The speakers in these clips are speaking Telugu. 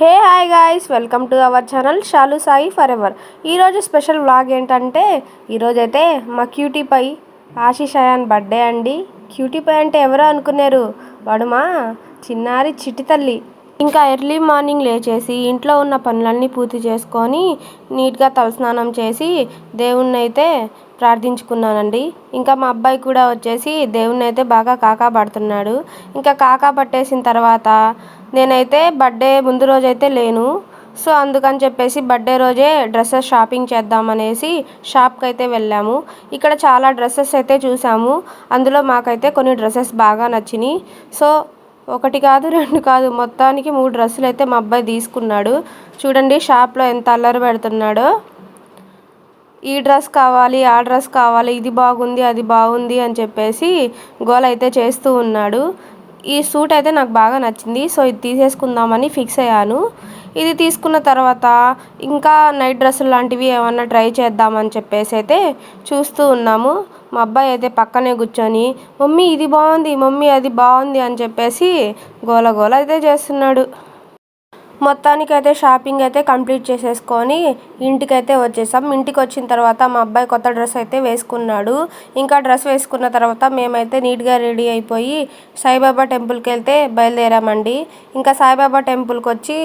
Hey hi guys welcome to our channel Shalu Sai for ever ఈరోజు స్పెషల్ వ్లాగ్ ఏంటంటే ఈరోజైతే మా cutie pie Ashish Ayaan birthday అండి. క్యూటీ పై అంటే ఎవరో అనుకున్నారు. వాడు మా చిన్నారి చిట్టి తల్లి. ఇంకా ఎర్లీ మార్నింగ్ లేచేసి ఇంట్లో ఉన్న పనులన్నీ పూర్తి చేసుకొని నీట్గా తలస్నానం చేసి దేవుణ్ణి అయితే ప్రార్థించుకున్నానండి. ఇంకా మా అబ్బాయి కూడా వచ్చేసి దేవుణ్ణి అయితే బాగా కాకా పడుతున్నాడు. ఇంకా కాకా పట్టేసిన తర్వాత నేనైతే బర్త్డే ముందు రోజైతే లేను. సో అందుకని చెప్పేసి బర్త్డే రోజే డ్రెస్సెస్ షాపింగ్ చేద్దామనేసి షాప్కి అయితే వెళ్ళాము. ఇక్కడ చాలా డ్రెస్సెస్ అయితే చూసాము. అందులో మాకైతే కొన్ని డ్రెస్సెస్ బాగా నచ్చినాయి. సో ఒకటి కాదు రెండు కాదు మొత్తానికి మూడు డ్రెస్సులు అయితే మా అబ్బాయి తీసుకున్నాడు. చూడండి షాప్లో ఎంత అల్లరి పెడుతున్నాడో. ఈ డ్రెస్ కావాలి ఆ డ్రెస్ కావాలి ఇది బాగుంది అది బాగుంది అని చెప్పేసి గోల్ అయితే చేస్తూ ఉన్నాడు. ఈ సూట్ అయితే నాకు బాగా నచ్చింది. సో ఇది తీసేసుకుందామని ఫిక్స్ అయ్యాను. ఇది తీసుకున్న తర్వాత ఇంకా నైట్ డ్రెస్సులు లాంటివి ఏమన్నా ట్రై చేద్దామని చెప్పేసి అయితే చూస్తూ ఉన్నాము. మా అబ్బాయి అయితే పక్కనే కూర్చొని మమ్మీ ఇది బాగుంది మమ్మీ అది బాగుంది అని చెప్పేసి గోల గోల అయితే చేస్తున్నాడు. మొత్తానికైతే షాపింగ్ అయితే కంప్లీట్ చేసేసుకొని ఇంటికైతే వచ్చేసాం. ఇంటికి వచ్చిన తర్వాత మా అబ్బాయి కొత్త డ్రెస్ అయితే వేసుకున్నాడు. ఇంకా డ్రెస్ వేసుకున్న తర్వాత మేమైతే నీట్గా రెడీ అయిపోయి సాయిబాబా టెంపుల్కి వెళ్తే బయలుదేరామండి. ఇంకా సాయిబాబా టెంపుల్కి వచ్చి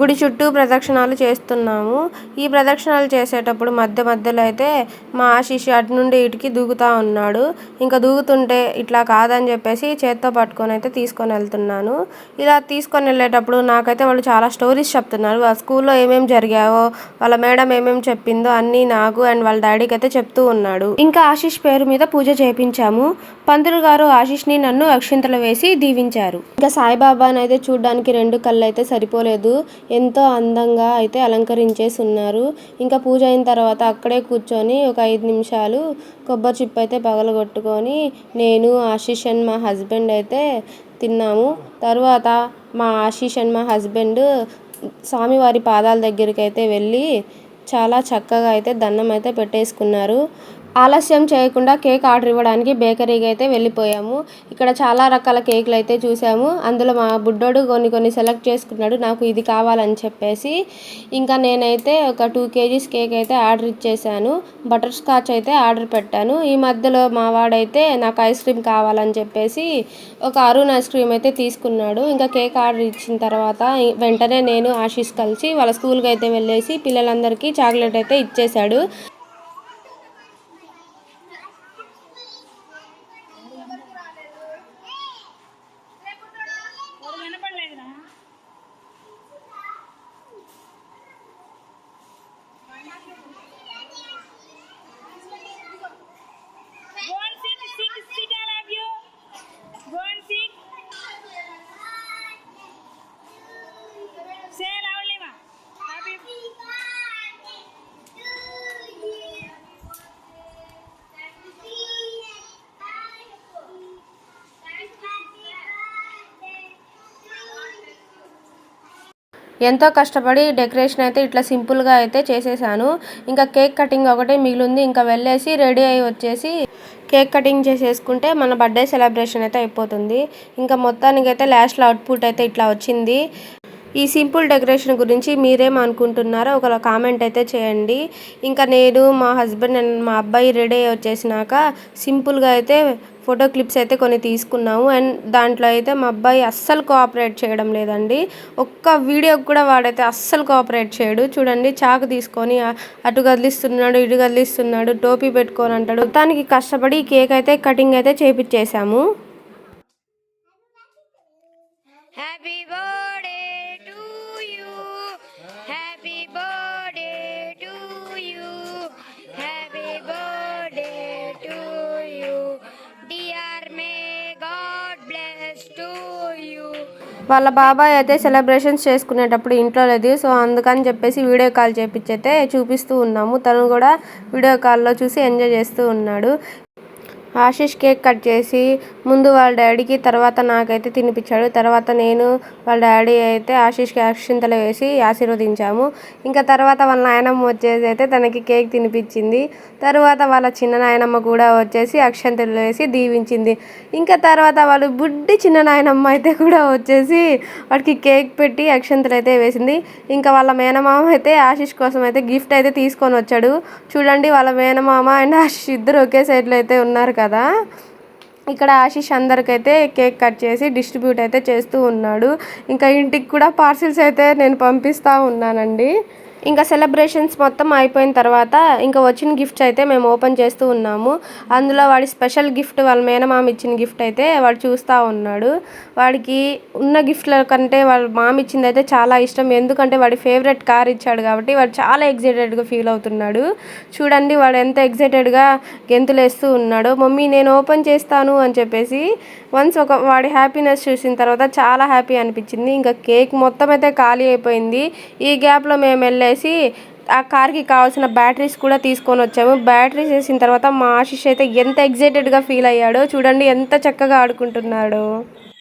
గుడి చుట్టూ ప్రదక్షిణాలు చేస్తున్నాము. ఈ ప్రదక్షిణాలు చేసేటప్పుడు మధ్య మధ్యలో అయితే మా ఆశీష్ అటు నుండి ఇటుకి దూకుతా ఉన్నాడు. ఇంకా దూకుతుంటే ఇట్లా కాదని చెప్పేసి చేత్తో పట్టుకొని అయితే తీసుకొని వెళ్తున్నాను. ఇలా తీసుకొని వెళ్ళేటప్పుడు నాకైతే వాళ్ళు చాలా స్టోరీస్ చెప్తున్నారు. ఆ స్కూల్లో ఏమేమి జరిగావో వాళ్ళ మేడం ఏమేమి చెప్పిందో అన్నీ నాకు అండ్ వాళ్ళ డాడీకి అయితే చెప్తూ ఉన్నాడు. ఇంకా ఆశీష్ పేరు మీద పూజ చేయించాము పంతులు గారు ఆశీష్ని నన్ను అక్షింతలు వేసి దీవించారు. ఇంకా సాయిబాబాని అయితే చూడడానికి రెండు కళ్ళు అయితే సరిపోలేదు. ఎంతో అందంగా అయితే అలంకరించేసి ఉన్నారు ఇంకా పూజ అయిన తర్వాత అక్కడే కూర్చొని ఒక ఐదు నిమిషాలు కొబ్బరి చిప్ప అయితే పగలగొట్టుకొని నేను ఆశీష్ అండ్ మా హస్బెండ్ అయితే తిన్నాము. తర్వాత మా ఆశీష్ అండ్ మా హస్బెండ్ స్వామివారి పాదాల దగ్గరికి అయితే వెళ్ళి చాలా చక్కగా అయితే దండం అయితే పెట్టేసుకున్నారు. ఆలస్యం చేయకుండా కేక్ ఆర్డర్ ఇవ్వడానికి బేకరీకి అయితే వెళ్ళిపోయాము. ఇక్కడ చాలా రకాల కేకులు అయితే చూసాము. అందులో మా బుడ్డోడు కొన్ని కొన్ని సెలెక్ట్ చేసుకున్నాడు. నాకు ఇది కావాలని చెప్పేసి ఇంకా నేనైతే ఒక టూ కేజీస్ కేక్ అయితే ఆర్డర్ ఇచ్చేసాను. బటర్ స్కాచ్ అయితే ఆర్డర్ పెట్టాను. ఈ మధ్యలో మా వాడైతే నాకు ఐస్ క్రీమ్ కావాలని చెప్పేసి ఒక అరుణ్ ఐస్ క్రీమ్ అయితే తీసుకున్నాడు. ఇంకా కేక్ ఆర్డర్ ఇచ్చిన తర్వాత వెంటనే నేను ఆశీష్ కలిసి వాళ్ళ స్కూల్కి అయితే వెళ్ళేసి పిల్లలందరికీ చాక్లెట్ అయితే ఇచ్చేశాడు. ఎంతో కష్టపడి డెకరేషన్ అయితే ఇట్లా సింపుల్గా అయితే చేసేసాను. ఇంకా కేక్ కటింగ్ ఒకటే మిగిలింది. ఇంకా వెళ్ళేసి రెడీ అయ్యి వచ్చేసి కేక్ కటింగ్ చేసేసుకుంటే మన బర్త్డే సెలబ్రేషన్ అయితే అయిపోతుంది. ఇంకా మొత్తానికి అయితే లాస్ట్లో అవుట్పుట్ అయితే ఇట్లా వచ్చింది. ఈ సింపుల్ డెకరేషన్ గురించి మీరేమనుకుంటున్నారో ఒక కామెంట్ అయితే చేయండి. ఇంకా నేను మా హస్బెండ్ అండ్ మా అబ్బాయి రెడీ అయ్యి వచ్చేసినాక సింపుల్గా అయితే ఫోటో క్లిప్స్ అయితే కొన్ని తీసుకున్నాము. అండ్ దాంట్లో అయితే మా అబ్బాయి అస్సలు కోఆపరేట్ చేయడం లేదండి. ఒక్క వీడియోకి కూడా వాడైతే అస్సలు కోఆపరేట్ చేయడు. చూడండి చాకు తీసుకొని అటు కదిలిస్తున్నాడు ఇటు కదిలిస్తున్నాడు టోపీ పెట్టుకొని అంటాడు. మొత్తానికి కష్టపడి కేక్ అయితే కటింగ్ అయితే చేపించేసాము హ్యాపీ వాళ్ళ బాబాయ్ అయితే సెలబ్రేషన్స్ చేసుకునేటప్పుడు ఇంట్లో లేదు. సో అందుకని చెప్పేసి వీడియో కాల్ చేపించైతే చూపిస్తూ ఉన్నాము. తను కూడా వీడియో కాల్లో చూసి ఎంజాయ్ చేస్తూ ఉన్నాడు. ఆశీష్ కేక్ కట్ చేసి ముందు వాళ్ళ డాడీకి తర్వాత నాకైతే తినిపించాడు తర్వాత నేను వాళ్ళ డాడీ అయితే ఆశీష్కి అక్షింతలు వేసి ఆశీర్వదించాము. ఇంకా తర్వాత వాళ్ళ నాయనమ్మ వచ్చేసి అయితే తనకి కేక్ తినిపించింది తర్వాత వాళ్ళ చిన్న నాయనమ్మ కూడా వచ్చేసి అక్షంతలు వేసి దీవించింది. ఇంకా తర్వాత వాళ్ళు బుడ్డి చిన్న నాయనమ్మ అయితే కూడా వచ్చేసి వాడికి కేక్ పెట్టి అక్షంతలు అయితే వేసింది. ఇంకా వాళ్ళ మేనమామ అయితే ఆశీష్ కోసం అయితే గిఫ్ట్ అయితే తీసుకొని వచ్చాడు. చూడండి వాళ్ళ మేనమామ అండ్ ఆశీష్ ఇద్దరు ఒకే సైడ్లో అయితే ఉన్నారు కదా. ఇక్కడ ఆశీష్ అందరికైతే కేక్ కట్ చేసి డిస్ట్రిబ్యూట్ అయితే చేస్తూ ఉన్నాడు. ఇంకా ఇంటికి కూడా పార్సిల్స్ అయితే నేను పంపిస్తూ ఉన్నానండి. ఇంకా సెలబ్రేషన్స్ మొత్తం అయిపోయిన తర్వాత ఇంకా వచ్చిన గిఫ్ట్స్ అయితే మేము ఓపెన్ చేస్తూ ఉన్నాము. అందులో వాడి స్పెషల్ గిఫ్ట్ వాళ్ళ మేనమామ ఇచ్చిన గిఫ్ట్ అయితే వాడు చూస్తూ ఉన్నాడు. వాడికి ఉన్న గిఫ్ట్ల కంటే వాళ్ళ మామ ఇచ్చింది అయితే చాలా ఇష్టం. ఎందుకంటే వాడి ఫేవరెట్ కార్ ఇచ్చాడు కాబట్టి వాడు చాలా ఎగ్జైటెడ్గా ఫీల్ అవుతున్నాడు. చూడండి వాడు ఎంత ఎగ్జైటెడ్గా గెంతులేస్తూ ఉన్నాడు. మమ్మీ నేను ఓపెన్ చేస్తాను అని చెప్పేసి వన్స్ ఒక వాడి హ్యాపీనెస్ చూసిన తర్వాత చాలా హ్యాపీ అనిపించింది. ఇంకా కేక్ మొత్తం అయితే ఖాళీ అయిపోయింది. ఈ గ్యాప్లో మేము వెళ్ళే వేసి ఆ కార్కి కావాల్సిన బ్యాటరీస్ కూడా తీసుకొని వచ్చాము. బ్యాటరీస్ వేసిన తర్వాత మా ఆశిష్ అయితే ఎంత ఎగ్జైటెడ్గా ఫీల్ అయ్యాడో చూడండి ఎంత చక్కగా ఆడుకుంటున్నాడో.